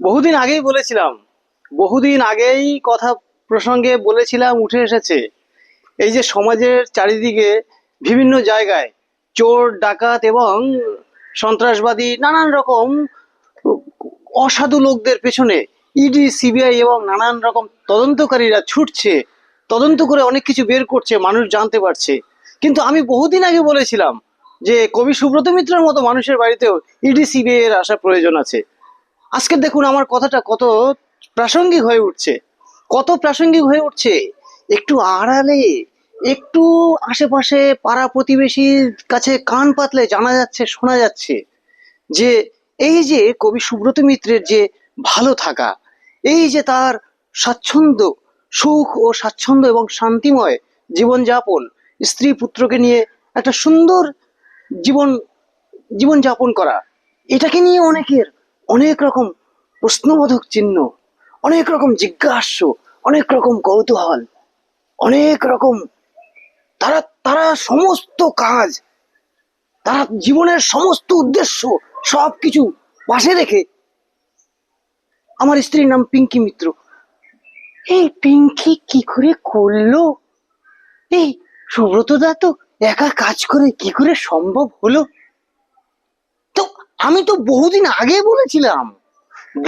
বহুদিন আগেই বলেছিলাম, বহুদিন আগেই কথা প্রসঙ্গে বলেছিলাম, উঠে এসেছে। এই যে সমাজের চারিদিকে বিভিন্ন জায়গায় চোর, ডাকাত এবং সন্ত্রাসবাদী নানান রকম অসাধু লোকদের পেছনে ইডি, সিবিআই এবং নানান রকম তদন্তকারীরা ছুটছে, তদন্ত করে অনেক কিছু বের করছে, মানুষ জানতে পারছে। কিন্তু আমি বহুদিন আগে বলেছিলাম যে কবি সুব্রত মিত্রের মতো মানুষের বাড়িতেও ইডি, সিবিআই এর আসা প্রয়োজন আছে। আজকে দেখুন আমার কথাটা কত প্রাসঙ্গিক হয়ে উঠছে। কত প্রাসঙ্গিক হয়ে উঠছে। একটু আড়ালে, একটু আশেপাশে পাড়া প্রতিবেশীর কাছে কান পাতলে জানা যাচ্ছে, শোনা যাচ্ছে যে এই যে কবি সুব্রত মিত্রের যে ভালো থাকা, এই যে তার স্বাচ্ছন্দ্য, সুখ ও স্বাচ্ছন্দ্য এবং শান্তিময় জীবনযাপন, স্ত্রী পুত্রকে নিয়ে একটা সুন্দর জীবন জীবন যাপন করা, এটাকে নিয়ে অনেকের অনেক রকম প্রশ্নবোধক চিহ্ন, অনেক রকম জিজ্ঞাস্য, অনেক রকম কৌতূহল, অনেক রকম তারা তারা সমস্ত কাজ, তারা জীবনের সমস্ত উদ্দেশ্য সব কিছু পাশে রেখে আমার স্ত্রীর নাম পিঙ্কি মিত্র। এই পিঙ্কি কি করে করল? এই সুব্রত দা তো একা কাজ করে কি করে সম্ভব হলো? আমি তো বহুদিন আগে বলেছিলাম,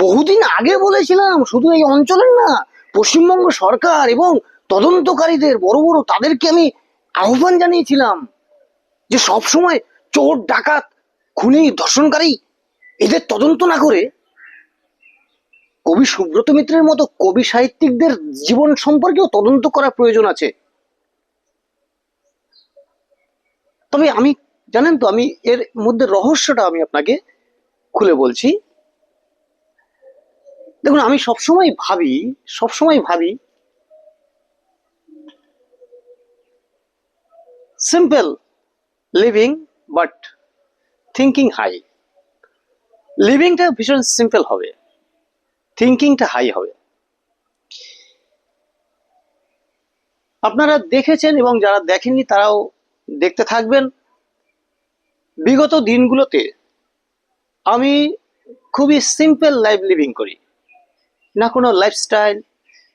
বহুদিন আগে বলেছিলাম, শুধু এই অঞ্চলের না, পশ্চিমবঙ্গ সরকার এবং তদন্তকারীদের, বড় বড় তাদেরকে আমি আহ্বান জানিয়েছিলাম যে সব সময় চোর, ডাকাত, খুনি, ধর্ষণকারী এদের তদন্ত না করে কবি সুব্রত মিত্রের মতো কবি সাহিত্যিকদের জীবন সম্পর্কেও তদন্ত করা প্রয়োজন আছে। তবে আমি জানেন তো, আমি এর মধ্যে রহস্যটা আমি আপনাকে খুলে বলছি। দেখুন, আমি সবসময় ভাবি সবসময় ভাবি simple living but thinking high লিভিংটা ভীষণ সিম্পল হবে থিঙ্কিংটা হাই হবে। আপনারা দেখেছেন এবং যারা দেখেননি, তারাও দেখতে থাকবেন। বিগত দিনগুলোতে আমি খুবই সিম্পল লাইফ লিভিং করি। না কোনো লাইফস্টাইল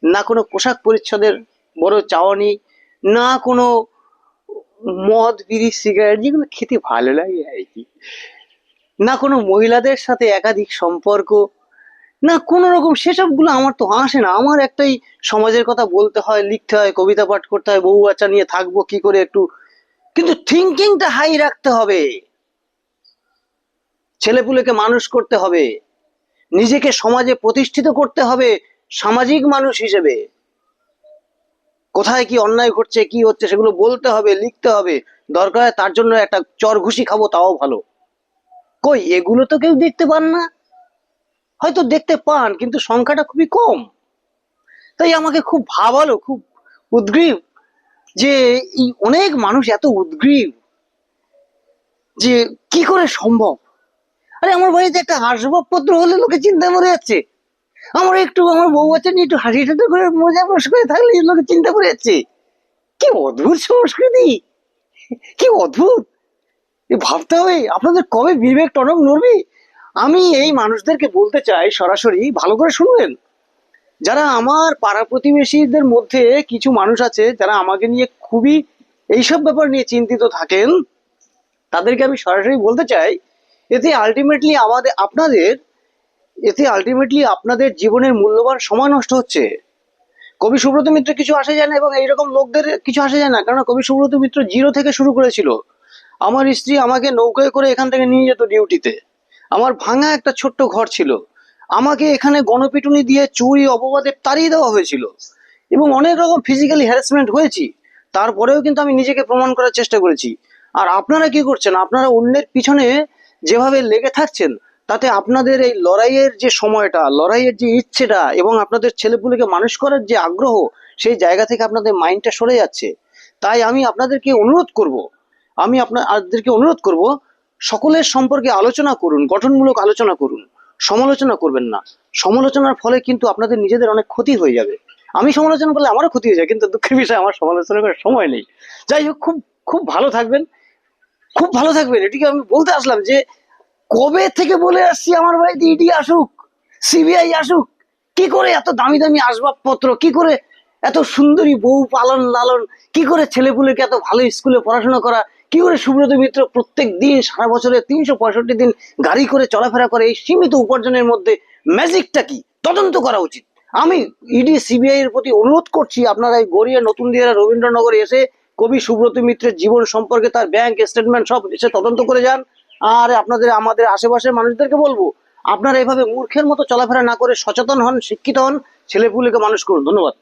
না কোনো পোশাক পরিচ্ছদের বড় চাওয়ানি, না কোনো মদ, বিড়ি সিগারেট যেগুলো খেতে ভালো লাগে আর কি। না কোনো মহিলাদের সাথে একাধিক সম্পর্ক, না কোনো রকম সেসবগুলো আমার তো আসে না। আমার একটাই সমাজের কথা বলতে হয়, লিখতে হয়, কবিতা পাঠ করতে হয়, বউ বাচ্চা নিয়ে থাকব কি করে একটু। কিন্তু থিঙ্কিংটা হাই রাখতে হবে। ছেলেপুলেকে মানুষ করতে হবে। নিজেকে সমাজে প্রতিষ্ঠিত করতে হবে সামাজিক মানুষ হিসেবে। কোথায় কি অন্যায় ঘটছে, কি হচ্ছে সেগুলো বলতে হবে, লিখতে হবে। দরকার তার জন্য একটা চর ঘুষি খাব, তাও ভালো। কই, এগুলো তো কেউ দেখতে পান না। হয়তো দেখতে পান, কিন্তু সংখ্যাটা খুবই কম। তাই আমাকে খুব ভাবালো, খুব উদ্গ্রীব যে অনেক মানুষ এত উদ্গ্রীব যে কি করে সম্ভব? আরে আমার বাড়িতে একটা আসবাবপত্র হলে লোকে চিন্তা করে যাচ্ছে। আমার একটু, আমার বউ আছে নিয়ে একটু হাসি ঠাট্টা করে মজা মশ করে থাকলে লোকে চিন্তা করে যাচ্ছে। কি অদ্ভুত সংস্কৃতি! কি অদ্ভুত! ভাবতে হবে, আপনাদের কবে বিবেক টনক নড়বে? আমি এই মানুষদেরকে বলতে চাই, সরাসরি ভালো করে শুনবেন। যারা আমার পাড়া প্রতিবেশীদের মধ্যে কিছু মানুষ আছে, যারা আমাকে নিয়ে খুবই এইসব ব্যাপার নিয়ে চিন্তিত থাকেন, তাদেরকে আমি সরাসরি বলতে চাই এতে আলটিমেটলি আমাদের, আপনাদের, এতে আলটিমেটলি আপনাদের জীবনের মূল্যবান সময় নষ্ট হচ্ছে। কবি সুব্রত মিত্র কিছু আসে যায় না এবং এইরকম লোকদের কিছু আসে যায় না কারণ কবি সুব্রত মিত্র জিরো থেকে শুরু করেছিল। আমার স্ত্রী আমাকে নৌকায় করে এখান থেকে নিয়ে যেত ডিউটিতে। আমার ভাঙা একটা ছোট্ট ঘর ছিল। আমাকে এখানে গণপিটুনি দিয়ে চুরি, অপবাদে তাড়িয়ে দেওয়া হয়েছিল। এবং অনেক রকম ফিজিক্যালি হ্যারাসমেন্ট হয়েছি। তারপরেও কিন্তু আমি নিজেকে প্রমাণ করার চেষ্টা করেছি। আর আপনারা কি করছেন? আপনারা অন্যের পিছনে যেভাবে লেগে থাকছেন, তাতে আপনাদের এই লড়াইয়ের যে সময়টা, লড়াইয়ের যে ইচ্ছেটা এবং আপনাদের ছেলেপুলেকে মানুষ করার যে আগ্রহ, সেই জায়গা থেকে আপনাদের মাইন্ডটা সরে যাচ্ছে। তাই আমি আপনাদেরকে অনুরোধ করব, আমি আপনাদেরকে অনুরোধ করব, সকলের সম্পর্কে আলোচনা করুন, গঠনমূলক আলোচনা করুন, সমালোচনা করবেন না। সমালোচনার ফলে কিন্তু আপনাদের নিজেদের অনেক ক্ষতি হয়ে যাবে। আমি সমালোচনা করলে আমারও ক্ষতি হয়ে যায়, কিন্তু দুঃখের বিষয়, আমার সমালোচনা করার সময় নেই। যাই হোক, খুব খুব ভালো থাকবেন। খুব ভালো থাকবেন। এটিকে আমি বলতে আসলাম যে, কবে থেকে বলে আসছি আমার বাড়িতে ইডি আসুক, সিবিআই আসুক, কি করে এত দামি দামি আসবাবপত্র, কি করে এত সুন্দরী বউ পালন লালন, কি করে ছেলেপুলেকে এত ভালো স্কুলে পড়াশোনা করা, কি করে সুব্রত মিত্র প্রত্যেক দিন সারা বছরে তিনশো পঁয়ষট্টি দিন গাড়ি করে চলাফেরা করে, এই সীমিত উপার্জনের মধ্যে ম্যাজিকটা কি? তদন্ত করা উচিত। আমি ইডি, সিবিআই এর প্রতি অনুরোধ করছি, আপনারা এই গড়িয়া নতুন দিয়ারা রবীন্দ্রনগরে এসে কবি সুব্রত মিত্রের জীবন সম্পর্কে তার ব্যাংক স্টেটমেন্ট সব এসে তদন্ত করে যান। আর আপনাদের, আমাদের আশেপাশের মানুষদেরকে বলব, আপনারা এভাবে মূর্খের মতো চলাফেরা না করে সচেতন হন, শিক্ষিত হন, ছেলেপুলেকে মানুষ করুন। ধন্যবাদ।